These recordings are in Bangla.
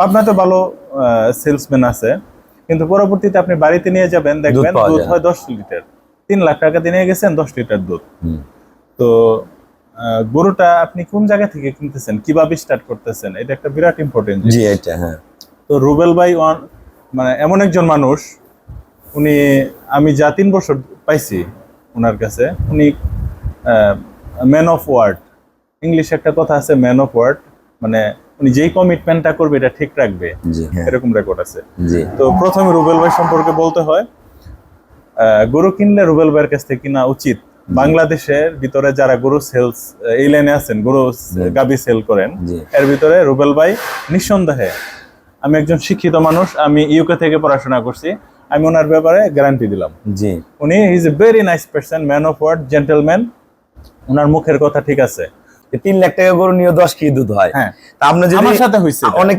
পাবনাতে ভালো সেলসম্যান আছে কিন্তু পরবর্তীতে আপনি বাড়িতে নিয়ে যাবেন দেখবেন দুধ হয় দশ লিটার। তিন লাখ টাকা দিয়ে নিয়ে গেছেন দশ লিটার দুধ। তো গরুটা আপনি কোন জায়গা থেকে কিনতেছেন? কীভাবে স্টার্ট করতেছেন? এটা একটা বিরাট ইম্পর্টেন্ট জি এটা হ্যাঁ। তো রুবেল ভাই ওয়ান মানে এমন একজন মানুষ উনি আমি যা তিন বছর পাইছি ওনার কাছে উনি ম্যান অফ ওয়ার্ড ইংলিশে একটা কথা আছে ম্যান অফ ওয়ার্ড মানে উনি যেই কমিটমেন্টটা করবে এটা ঠিক রাখবে। হ্যাঁ। এরকম রেকর্ড আছে। জি। তো প্রথমে রুবেল ভাই সম্পর্কে বলতে হয় গরু কিনলে রুবেল ভাইয়ের কাছ থেকে কিনা উচিত। বাংলাদেশের ভিতরে যারা গরু সেলস এই লাইনে আছেন গরু গাবি সেল করেন এর ভিতরে রুবেল ভাই নিঃসন্দেহে আমি একজন শিক্ষিত মানুষ আমি ইউকে থেকে পড়াশোনা করছি আমি ওনার ব্যাপারে গ্যারান্টি দিলাম। জি। উনি is a very nice person man of word gentleman ওনার মুখের কথা ঠিক আছে। তিন লাখ টাকা গরু নিয়ে দশ কেজি দুধ হয় হ্যাঁ তা আপনার যদি আমার সাথে হয়েছে। অনেক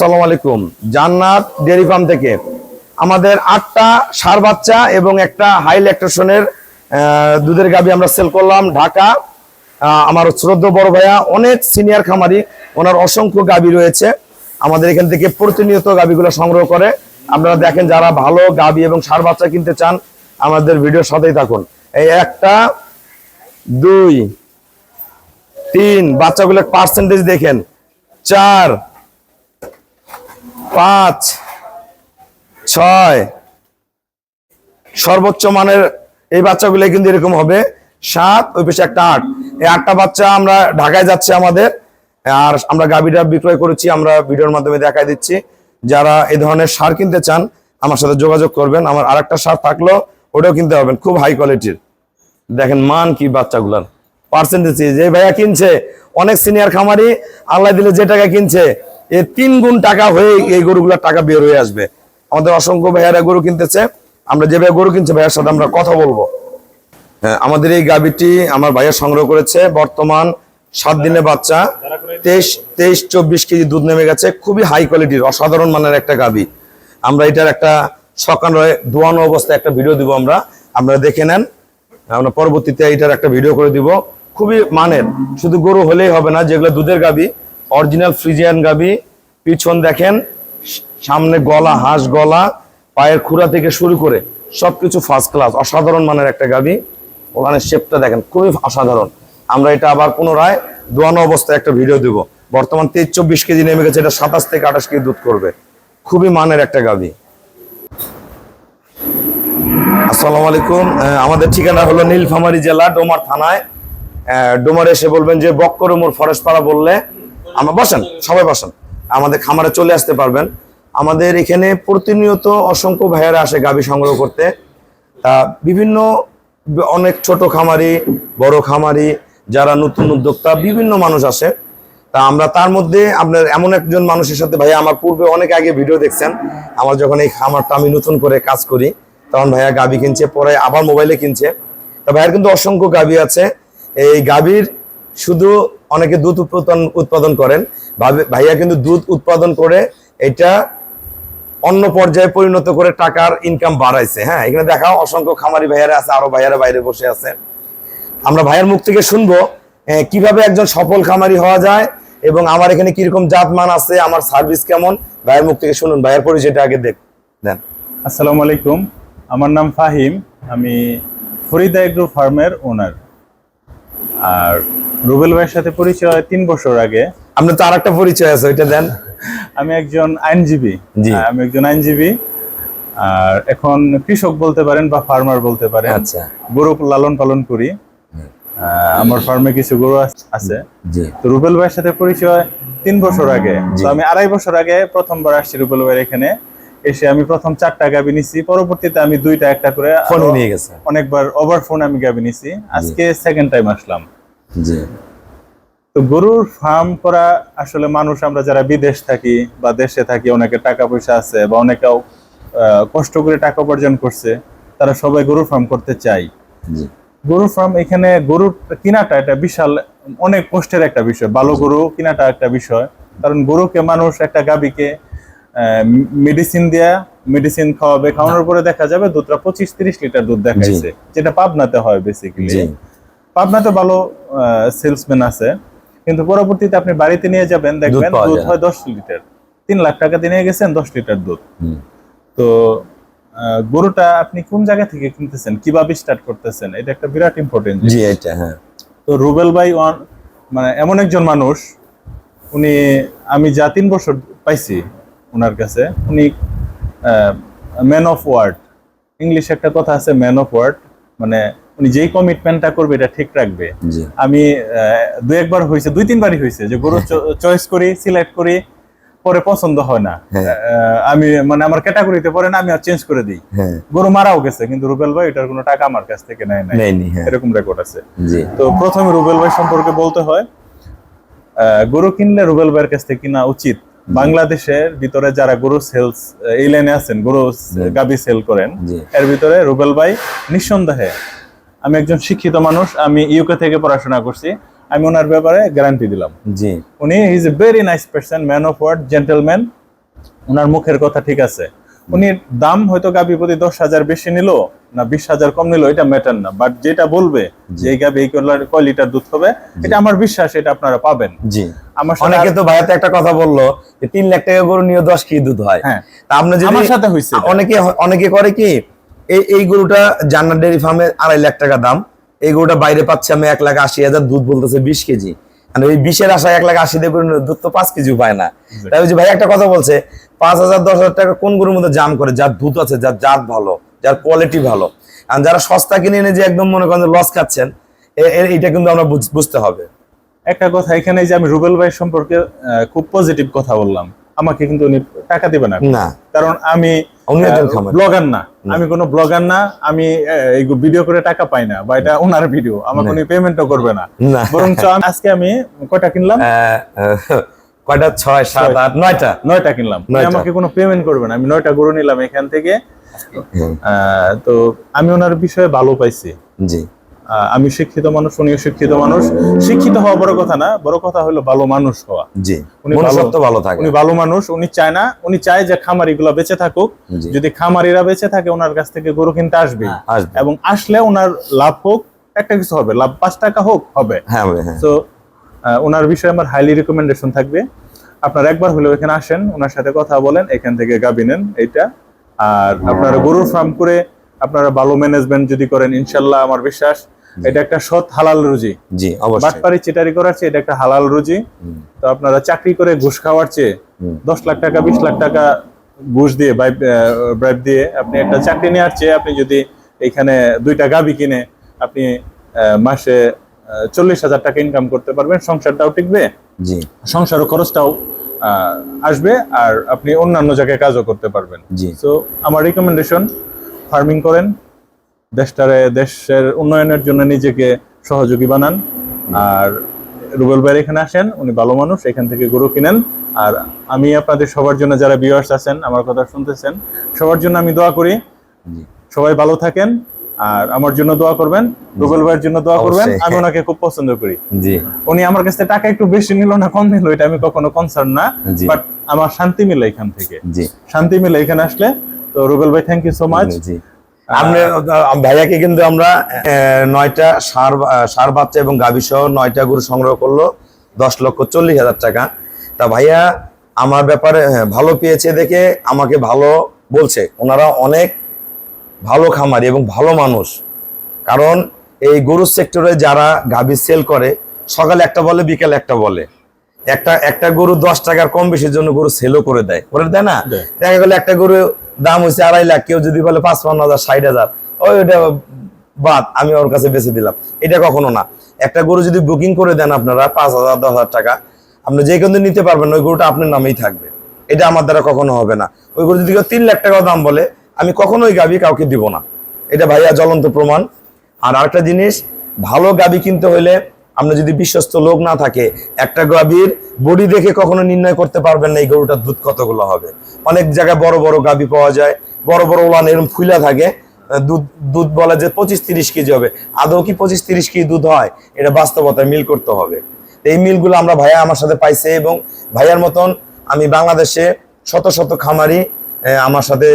আসসালামু আলাইকুম। জান্নাত ডেয়ারি ফার্ম থেকে। আমাদের আটটা সার বাচ্চা এবং একটা হাই ল্যাকটেশনের দুধের গাবি আমরা সেল করলাম ঢাকা। আমার শ্রদ্ধ বড় ভাইয়া, অনেক সিনিয়র খামারি, ওনার অসংখ্য গাবি রয়েছে। আমাদের এখান থেকে প্রতিনিয়ত গাবিগুলো সংগ্রহ করে। আপনারা দেখেন যারা ভালো গাবি এবং সার বাচ্চা কিনতে চান, আমাদের ভিডিওর সাথেই থাকুন। এই একটা, দুই, তিন, বাচ্চাগুলোর পার্সেন্টেজ দেখেন। চার পাঁচ, ছয়। সর্বোচ্চ মানের এই বাচ্চাগুলো কিন্তু এরকম হবে। সাত, ওই পেশে একটা আট। এই আটটা বাচ্চা আমরা ঢাকায় যাচ্ছে আমাদের। আর আমরা গাভিটা বিক্রয় করেছি, আমরা ভিডিওর মাধ্যমে দেখাই দিচ্ছি। যারা এই ধরনের সার কিনতে চান, আমার সাথে যোগাযোগ করবেন। আমার আরেকটা সার থাকল, ওটাও কিনতে পারবেন, খুব হাই কোয়ালিটির দেখেন মান কি বাচ্চাগুলার। পার্সেন্টেজ যে ভাইয়া কিনছে, অনেক সিনিয়র খামারি, আল্লাহ দিলে যে টাকা কিনছে এ তিন গুণ টাকা হয়ে এই গরুগুলার টাকা বের হয়ে আসবে। আমাদের অসংখ্য ভাইয়ারা গরু কিনতেছে, আমরা যে ভাইয়া গরু কিনছে, ভাইয়ার সাথে আমরা কথা বলব। হ্যাঁ আমাদের এই গাবিটি আমার ভাইয়া সংগ্রহ করেছে, বর্তমান সাত দিনের বাচ্চা, তেইশ তেইশ, চব্বিশ কেজি দুধ নেমে গেছে, খুবই হাই কোয়ালিটির অসাধারণ মানের একটা গাবি আমরা এটার একটা সকাল দোয়ানো অবস্থায় একটা ভিডিও দিব আমরা, আপনারা দেখে নেন। আমরা পরবর্তীতে এটার একটা ভিডিও করে দিব। খুবই মানের, শুধু গরু হলেই হবে না, যেগুলো দুধের গাবি অরিজিনাল ফ্রিজিয়ান গাবি, পিছন দেখেন, সামনে গলা, হাঁস গলা, পায়ের খুঁড়া থেকে শুরু করে সবকিছু ফার্স্ট ক্লাস অসাধারণ মানের একটা গাবি। ওখানে শেপটা দেখেন, খুবই অসাধারণ। আমরা এটা আবার পুনরায় দোয়ানো অবস্থায় একটা ভিডিও দিব। বর্তমান তেইশ চব্বিশ কেজি নেমে গেছে, এটা সাতাশ থেকে আঠাশ কেজি দুধ করবে। খুবই মানের একটা গাবি। আসসালামু আলাইকুম। আমাদের ঠিকানা হলো নীলফামারী জেলা, ডোমার থানায়। ডোমারে এসে বলবেন যে বক্করমুর ফরেস্ট পাড়া বললে আমরা বসেন, সবাই বসেন। আমাদের খামারে চলে আসতে পারবেন। আমাদের এখানে প্রতিনিয়ত অসংখ্য ভাইয়ারা আসে গাভী সংগ্রহ করতে। তা বিভিন্ন অনেক ছোট খামারি, বড় খামারি, যারা নতুন উদ্যোক্তা, বিভিন্ন মানুষ আসে। তা আমরা তার মধ্যে আপনার এমন একজন মানুষের সাথে, ভাইয়া, আমার পূর্বে অনেক আগে ভিডিও দেখছেন। আমার যখন এই খামারটা আমি নতুন করে কাজ করি, তখন ভাইয়া গাবি কিনছে, পরে আবার মোবাইলে কিনছে। তা ভাইয়ার কিন্তু অসংখ্য গাবি আছে। এই গাবির শুধু অনেকে দুধ উৎপাদন উৎপাদন করেন। ভাইয়া কিন্তু দুধ উৎপাদন করে এটা অন্য পর্যায়ে পরিণত করে টাকার ইনকাম বাড়াইছে। হ্যাঁ এখানে দেখাও অসংখ্য খামারি ভাইয়ারা আছে, আরও ভাইয়ারা বাইরে বসে আছে। আমরা ভাইয়ের মুখ থেকে শুনব কীভাবে একজন সফল খামারি হওয়া যায় এবং আমার এখানে কীরকম জাত মান আছে, আমার সার্ভিস কেমন? ভাইয়ের মুখ থেকে শুনুন, ভাইয়ের পরিচয়টা আগে দেখ দেন। আসসালামু আলাইকুম, আমার নাম ফাহিম, আমি ফরিদা এগ্রো ফার্মের ওনার আর রুবেল ভাইয়ের সাথে পরিচয় তিন বছর আগে। আপনার তো আর একটা পরিচয় আছে ওইটা দেন। আমি একজন আইনজীবী। আমি একজন আইনজীবী। আর এখন কৃষক বলতে পারেন বা ফার্মার বলতে পারেন। আচ্ছা। গরু লালন পালন করি। আমার ফার্মে কিছু গরু আছে। তো রুবেল ভাইয়ের সাথে পরিচয় তিন বছর আগে। তো আমি আড়াই বছর আগে প্রথমবার আসছি রুবেল ভাইয়ের এখানে। এসে আমি প্রথম চারটা গাবি নিছি। পরবর্তীতে আমি দুইটা একটা করে ফোনে নিয়ে গেছে। অনেকবার ওভার ফোন আমি গাবি নিছি। আজকে সেকেন্ড টাইম আসলাম। জি। তো গরুর ফার্ম করা আসলে মানুষ আমরা যারা বিদেশ থাকি বা দেশে থাকি অনেকে টাকা পয়সা আছে বা অনেকেও কষ্ট করে টাকা উপার্জন করছে তারা সবাই গরুর ফার্ম করতে চাই জি। গরুর ফার্ম এখানে গরুর কিনাটা এটা বিশাল অনেক কষ্টের একটা বিষয়। ভালো গরু কিনাটা একটা বিষয়। কারণ গরুকে মানুষ একটা গাবিকে মেডিসিন দেয়া মেডিসিন খাওয়াবে খাওয়ানোর পরে দেখা যাবে দুধটা পঁচিশ তিরিশ লিটার দুধ দেখাইছে যেটা পাবনাতে হয় বেসিক্যালি পাবনাতে ভালো সেলসম্যান আছে কিন্তু পরবর্তীতে আপনি বাড়িতে নিয়ে যাবেন দেখবেন দুধ হয় দশ লিটার। তিন লাখ টাকা দিয়ে নিয়ে গেছেন দশ লিটার দুধ। তো গরুটা আপনি কোন জায়গা থেকে কিনতেছেন? কীভাবে স্টার্ট করতেছেন? এটা একটা বিরাট ইম্পর্টেন্ট জি এটা হ্যাঁ। তো রুবেল ভাই ওয়ান- মানে এমন একজন মানুষ উনি আমি যা তিন বছর পাইছি ওনার কাছে উনি ম্যান অফ ওয়ার্ড ইংলিশ একটা কথা আছে ম্যান অফ ওয়ার্ড মানে উনি যেই কমিটমেন্টটা করবে এটা ঠিক রাখবে। আমি দুই একবার হয়েছে দুই তিনবারই হয়েছে যে গরু চয়েস করি সিলেক্ট করি পরে পছন্দ হয় না। হ্যাঁ। আমি মানে আমার ক্যাটাগরিতে পরে না আমি আর চেঞ্জ করে দিই। হ্যাঁ। গরু মারাও গেছে কিন্তু রুবেল ভাই এটার কোনো টাকা আমার কাছ থেকে নেয় নেয়নি হ্যাঁ। এরকম রেকর্ড আছে। তো প্রথমে রুবেল ভাই সম্পর্কে বলতে হয় গরু কিনলে রুবেল ভাইয়ের কাছ থেকে কিনা উচিত। বাংলাদেশের ভিতরে যারা গরু সেলস এই লাইনে আছেন গরু গাবি সেল করেন এর ভিতরে রুবেল ভাই নিঃসন্দেহে আমি একজন শিক্ষিত মানুষ আমি ইউকে থেকে পড়াশোনা করছি। আমি ওনার ব্যাপারে গ্যারান্টি দিলাম। জি। উনি is a very nice person man of word gentleman ওনার মুখের কথা ঠিক আছে। উনি দাম হয়তো গাবি প্রতি দশ হাজার বেশি নিল না বিশ হাজার কম নিল এটা ম্যাটার না। বাট যেটা বলবে যে এই গাবি এই কয়লা- কয় লিটার দুধ হবে এটা আমার বিশ্বাস এটা আপনারা পাবেন। জি। আমার অনেকে তো ভাইয়াতে একটা কথা বলল যে তিন লাখ টাকা গরু নিয়ে দশ কেজি দুধ হয়। হ্যাঁ। তা আপনি যদি আমার সাথে হয়েছে অনেকে অনেকে করে কি এই এই গরুটা জান্নার ডেয়ারি ফার্মে আড়াই লাখ টাকা দাম। এই গরুটা বাইরে পাচ্ছে আমি এক লাখ আশি হাজার দুধ বলতেছে বিশ কেজি। আর ওই বিশের আশায় এক লাখ আশি দুধ তো পাঁচ কেজি পায় না। তাই ওই যে ভাই একটা কথা বলছে পাঁচ হাজার দশ হাজার টাকা কোন গরুর মধ্যে জাম করে? যার দুধ আছে যার জাত ভালো যার কোয়ালিটি ভালো। আর যারা সস্তা কিনে এনে যে একদম মনে করেন লস খাচ্ছেন এটা কিন্তু আমরা বুঝ- বুঝতে হবে। একটা কথা এখানে যে আমি রুবেল ভাই সম্পর্কে খুব পজিটিভ কথা বললাম। আমাকে কিন্তু উনি টাকা দিবে না। কারণ আমি। ব্লগার না। আমি কোনো ব্লগার না আমি ভিডিও করে টাকা পাই না বা এটা ওনার ভিডিও আমাকে উনি পেমেন্টও করবে না। আমি- আজকে আমি কয়টা কিনলাম? কয়টা? ছয় সাত আট নয়টা। নয়টা কিনলাম। আমাকে কোনো পেমেন্ট করবে না। আমি নয়টা গরু নিলাম এখান থেকে। তো আমি ওনার বিষয়ে ভালো পাইছি। জি। আমি শিক্ষিত মানুষ উনিও শিক্ষিত মানুষ। শিক্ষিত হওয়া বড় কথা না বড় কথা হলো ভালো মানুষ হওয়া। জি উনি ভালো থাকে। উনি ভালো মানুষ উনি চায় না উনি চায় যে খামারি গুলো বেঁচে থাকুক। যদি খামারিরা বেঁচে থাকে ওনার কাছ থেকে গরু কিনতে আসবে। আসবে। এবং আসলে ওনার লাভ হোক একটা কিছু হবে লাভ পাঁচ টাকা হোক হবে। হ্যাঁ ভাই, হ্যাঁ। তো ওনার বিষয়ে আমার হাইলি রিকমেন্ডেশন থাকবে। আপনার একবার হলেও এখানে আসেন ওনার সাথে কথা বলেন এখান থেকে গাবি নেন এইটা। আর আপনারা গরুর ফার্ম করে আপনারা ভালো ম্যানেজমেন্ট যদি করেন ইনশাল্লাহ আমার বিশ্বাস এটা একটা সৎ হালাল রুজি। জি অবশ্যই। বাটপারি চিটারি করার চেয়ে এটা একটা হালাল রুজি। তো আপনারা চাকরি করে ঘুষ খাওয়ার চেয়ে দশ লাখ টাকা বিশ লাখ টাকা ঘুষ দিয়ে ব্রাইব দিয়ে আপনি একটা চাকরি নেওয়ার চেয়ে আপনি যদি এখানে দুইটা গাবি কিনে আপনি মাসে চল্লিশ হাজার টাকা ইনকাম করতে পারবেন সংসারটাও টিকবে জি। সংসার খরচটাও আসবে আর আপনি অন্যান্য জায়গায় কাজও করতে পারবেন। জি। তো আমার রিকমেন্ডেশন ফার্মিং করেন দেশটারে দেশের উন্নয়নের জন্য নিজেকে সহযোগী বানান। আর রুবেল ভাইয়ের এখানে আসেন উনি ভালো মানুষ এখান থেকে গরু কিনেন। আর আমি আপনাদের সবার জন্য যারা ভিউয়ার্স আছেন আমার কথা শুনতেছেন সবার জন্য আমি দোয়া করি। সবাই ভালো থাকেন আর আমার জন্য দোয়া করবেন রুবেল ভাইয়ের জন্য দোয়া করবেন আমি ওনাকে খুব পছন্দ করি। জি। উনি আমার কাছে টাকা একটু বেশি নিল না কম নিল এটা আমি কখনো কনসার্ন না বাট আমার শান্তি মিলে এখান থেকে। জি। শান্তি মিলে এখানে আসলে তো রুবেল ভাই থ্যাংক ইউ সো মাচ জি। ভাইয়াকে কিন্তু আমরা নয়টা সার সার বাচ্চা এবং গাভী সহ নয়টা গরু সংগ্রহ করল দশ লক্ষ চল্লিশ হাজার টাকা। তা ভাইয়া আমার ব্যাপারে হ্যাঁ, ভালো পেয়েছে দেখে আমাকে ভালো বলছে। ওনারা অনেক ভালো খামারি এবং ভালো মানুষ। কারণ এই গরুর সেক্টরে যারা গাভী সেল করে সকালে একটা বলে বিকেল একটা বলে। একটা একটা গরু দশ টাকার কম বেশির জন্য গরু সেলও করে দেয়। করে দেয় না? দেখা গেলো একটা গরু দাম হয়েছে আড়াই লাখ, কেউ যদি বলে পাঁচ পান্ন হাজার, ষাট হাজার, ওই ওটা বাদ, আমি ওর কাছে বেঁচে দিলাম। এটা কখনো না। একটা গরু যদি বুকিং করে দেন আপনারা, পাঁচ হাজার, দশ হাজার টাকা, আপনি যে কোনো নিতে পারবেন ওই গরুটা আপনার নামেই থাকবে। এটা আমার দ্বারা কখনো হবে না। ওই গরু যদি কেউ তিন লাখ টাকা দাম বলে, আমি কখনোই গাবি কাউকে দিব না। এটা ভাইয়া জ্বলন্ত প্রমাণ। আর আরেকটা জিনিস, ভালো গাবি কিনতে হলে আমরা যদি বিশ্বস্ত লোক না থাকে, একটা গাভীর বডি দেখে কখনো নির্ণয় করতে পারবেন না এই গরুটার দুধ কতগুলো হবে। অনেক জায়গায় বড় বড় গাভী পাওয়া যায়, বড় বড় ওলান এরকম ফুলা থাকে দুধ দুধ বলে যে পঁচিশ তিরিশ কেজি হবে। আদৌ কি পঁচিশ তিরিশ কেজি দুধ হয়? এটা বাস্তবতায় মিল করতে হবে। এই মিলগুলো আমরা ভাইয়া আমার সাথে পাইছে এবং ভাইয়ার মতন আমি বাংলাদেশে শত শত খামারি আমার সাথে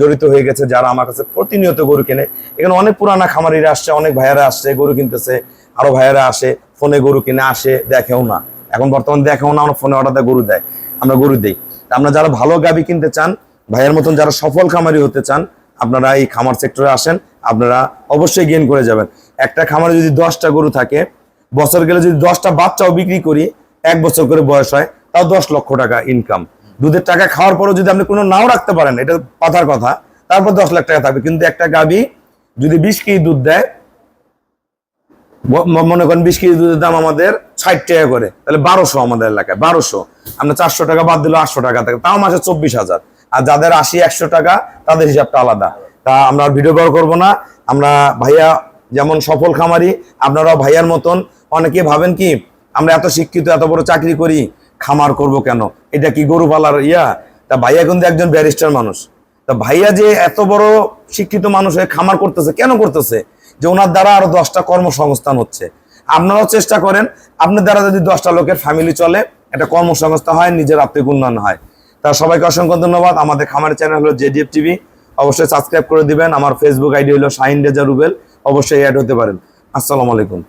জড়িত হয়ে গেছে, যারা আমার কাছে প্রতিনিয়ত গরু কেনে। এখানে অনেক পুরানা খামারিরা আসছে, অনেক ভাইয়ারা আসছে, গরু কিনতেছে। আরও ভাইয়েরা আসে, ফোনে গরু কিনে আসে, দেখেও না। এখন বর্তমান দেখেও না, আমরা ফোনে অর্ডার দেয় গরু দেয়, আমরা গরু দিই। আমরা যারা ভালো গাবি কিনতে চান, ভাইয়ের মতন যারা সফল খামারি হতে চান, আপনারা এই খামার সেক্টরে আসেন, আপনারা অবশ্যই গেইন করে যাবেন। একটা খামারে যদি দশটা গরু থাকে, বছর গেলে যদি দশটা বাচ্চাও বিক্রি করি, এক বছর করে বয়স হয়, তাও দশ লক্ষ টাকা ইনকাম দুধের টাকা খাওয়ার পরেও যদি আপনি কোনো নাও রাখতে পারেন, এটা কথার কথা, তারপর দশ লাখ টাকা থাকবে। কিন্তু একটা গাবি যদি বিশ কেজি দুধ দেয় মনে করেন বিশ কেজি দুধের দাম আমাদের ষাট টাকা করে। তাহলে বারোশো আমাদের এলাকায়, বারোশো। আমরা চারশো টাকা বাদ দিলে আটশো টাকা থাকে। তাও মাসে চব্বিশ হাজার। আর যাদের আশি, একশো টাকা, তাদের হিসাবটা আলাদা। তা আমরা ভিডিও কল করব না। আমরা ভাইয়া যেমন সফল খামারি, আপনারাও ভাইয়ার মতন অনেকে ভাবেন কি, আমরা এত শিক্ষিত, এত বড় চাকরি করি, খামার করব কেন? এটা কি গরু পালার ইয়া? তা ভাইয়া কিন্তু একজন ব্যারিস্টার মানুষ। তা ভাইয়া যে এত বড় শিক্ষিত মানুষ হয়ে খামার করতেছে, কেন করতেছে? যে ওনার দ্বারা আরও দশটা কর্মসংস্থান হচ্ছে। আপনারাও চেষ্টা করেন, আপনার দ্বারা যদি দশটা লোকের ফ্যামিলি চলে, একটা কর্মসংস্থা হয়, নিজের আত্মিক উন্নয়ন হয়। তা সবাইকে অসংখ্য ধন্যবাদ। আমাদের খামারের চ্যানেল হলো জেডিএফ টিভি অবশ্যই সাবস্ক্রাইব করে দিবেন। আমার ফেসবুক আইডি হলো শাহিন রেজা রুবেল। অবশ্যই অ্যাড হতে পারেন। আসসালামু আলাইকুম।